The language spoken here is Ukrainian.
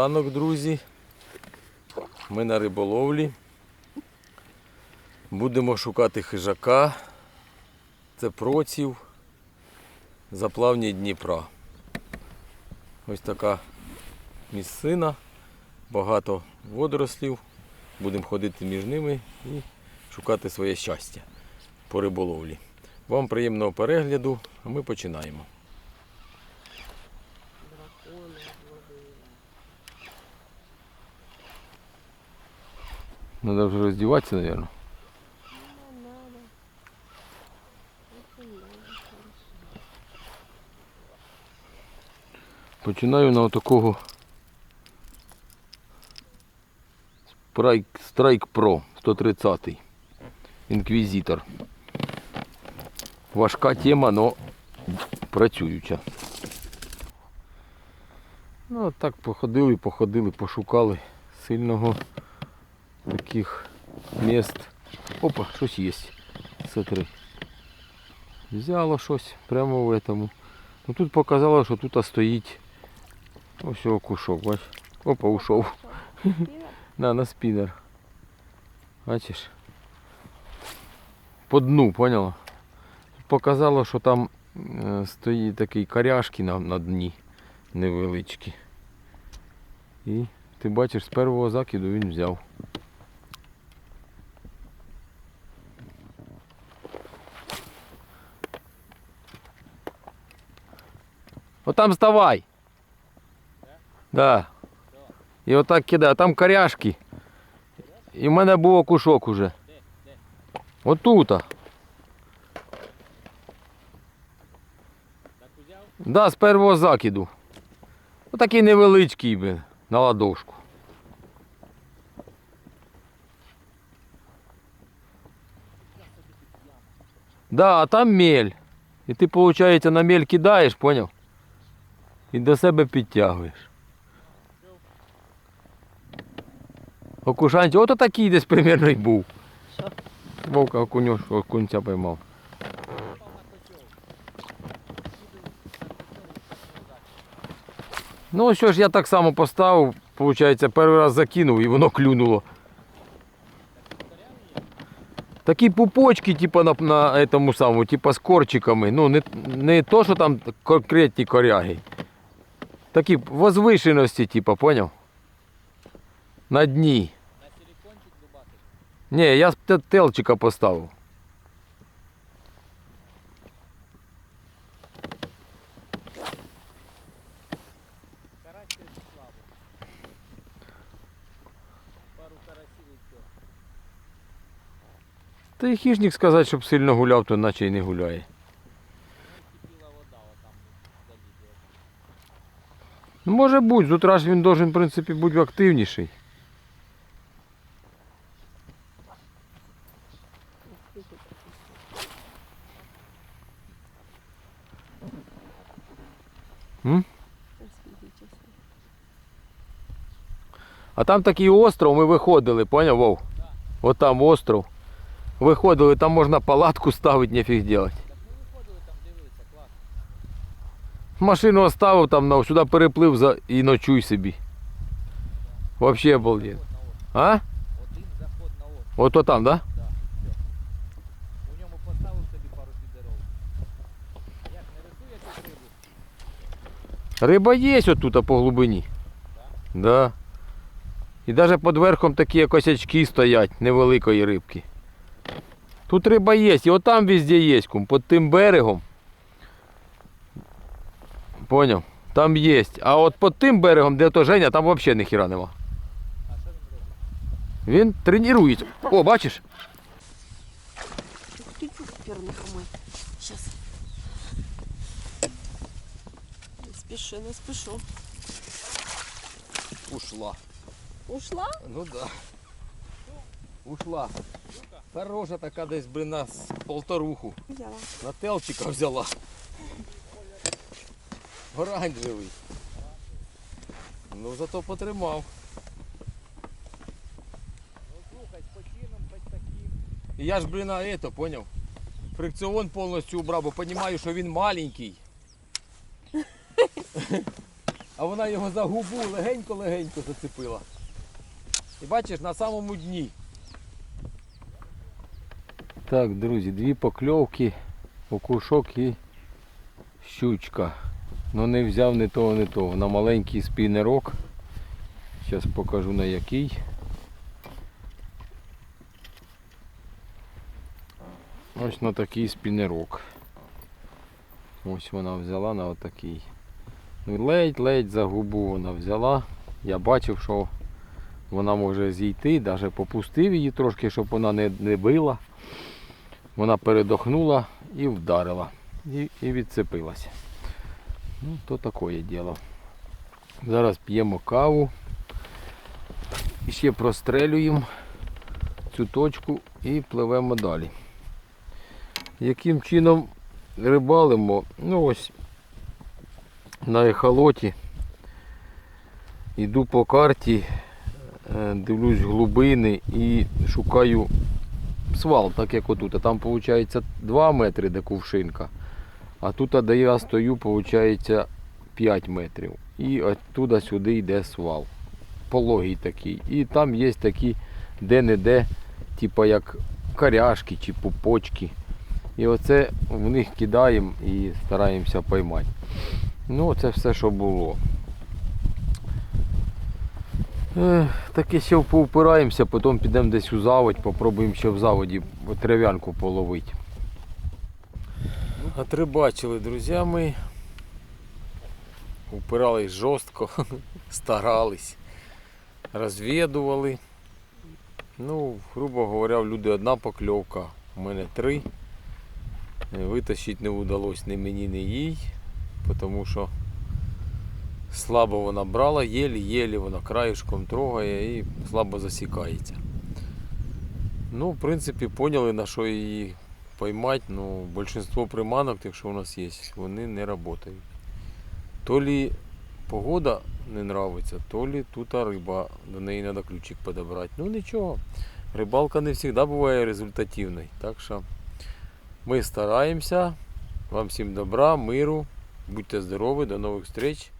Ранок, друзі. Ми на риболовлі. Будемо шукати хижака. Це проців. Заплавні Дніпра. Ось така місцина, багато водорослів. Будемо ходити між ними і шукати своє щастя по риболовлі. Вам приємного перегляду, а ми починаємо. Надо вже роздіватися, мабуть. Починаю на такого Strike, Strike Pro 130 Інквізитор. Важка тема, але працююча. Ну, от так походили, походили, пошукали сильного таких міст. Опа, щось є. Смотри. Взяло щось прямо в этому. Ну тут показало, що тут стоїть ось його кушок, бач. Опа, ушов. На, на спінер. Бачиш? По дну, поняла? Показало, що там е, стоїть такий коряшки на, на дні невеличкі. І ти бачиш, з першого закиду він взяв. Отам вставай. Да. І отак кидай, а там коряшки. І в мене був окушок уже. Отута. Да, з першого закиду. Отакий невеличкий би, на ладошку. Да, а там мель. І ти, виходить, на мель кидаєш, поняв? І до себе підтягуєш. Окушанці, ото такий десь примерно й був. Що? Вовка окуньош, окунця поймав. Ну що ж, я так само поставив, виходить, перший раз закинув і воно клюнуло. Такі пупочки, типа на, на этому самому, типа з корчиками. Ну, не, не то, що там конкретні коряги. Такі возвишеності, типа, поняв? На дні. На силикончик дубатый. Ні, я телчика поставив. Та й хижник сказати, щоб сильно гуляв, то наче й не гуляє. може бути, з утра ж він должен, в принципі, бути активніший. М? А там такий остров, ми виходили, поняв, Вов? От там остров. Виходили, там можна палатку ставити, нефіг делать. Машину оставив там, сюди переплив за... і ночуй собі. Вообще остров. А? Один заход на остров. Ото там, да? Да, все. У ньому поставив собі пару підеров. Як не рисує тут рибу? Риба є отут по глибині. Да. І навіть під верхом такі косячки стоять невеликої рибки. Тут риба є, і отам везде є, кум, під тим берегом. Поняв? Там є. А от під тим берегом, де то Женя, там взагалі ніхіра нема. А що він тренується. О, бачиш? Сейчас. Не спеши, не спешу. Ушла. Ушла? Ну да. Ушла. Хороша така десь, блин, нас полторуху. Взяла. На телчика взяла. Оранжевий. Ну зато потримав. Я ж, блін, а это, поняв? Фрикціон повністю убрав, бо розумію, що він маленький. а вона його за губу легенько-легенько зацепила. І бачиш, на самому дні. Так, друзі, дві покльовки, окушок і щучка. Ну не взяв ні того, ні того. На маленький спінерок. Зараз покажу на який. Ось на такий спінерок. Ось вона взяла на отакий. Ну, Ледь-ледь за губу вона взяла. Я бачив, що вона може зійти, навіть попустив її трошки, щоб вона не, не била. Вона передохнула і вдарила. І, і відцепилася. Ну, то таке діло. Зараз п'ємо каву. І ще прострелюємо цю точку і пливемо далі. Яким чином рибалимо? Ну ось на ехолоті. Йду по карті, е, дивлюсь глибини і шукаю свал, так як отут. А там виходить 2 метри, де кувшинка. А тут, де я стою, виходить 5 метрів. І оттуда сюди йде свал. Пологий такий. І там є такі де-не-де, типу як коряшки чи пупочки. І оце в них кидаємо і стараємося поймати. Ну, це все, що було. Таке ще поупираємося, потім підемо десь у заводь, попробуємо ще в заводі трав'янку половити. Отрибачили, друзі, ми. Упирались жорстко, старались, розвідували. Ну, грубо говоря, в люди одна покльовка, у мене три. Е, Витащити не вдалося ні мені, ні їй, тому що слабо вона брала, єлі-єлі вона краєшком трогає і слабо засікається. Ну, в принципі, поняли, на що її поймати. Ну, більшинство приманок, тих, що у нас є, вони не працюють. То лі погода не нравиться, то лі тут риба, до неї треба ключик підібрати. Ну нічого, рибалка не завжди буває результативною. Так що ми стараємося. Вам всім добра, миру, будьте здорові, до нових зустріч.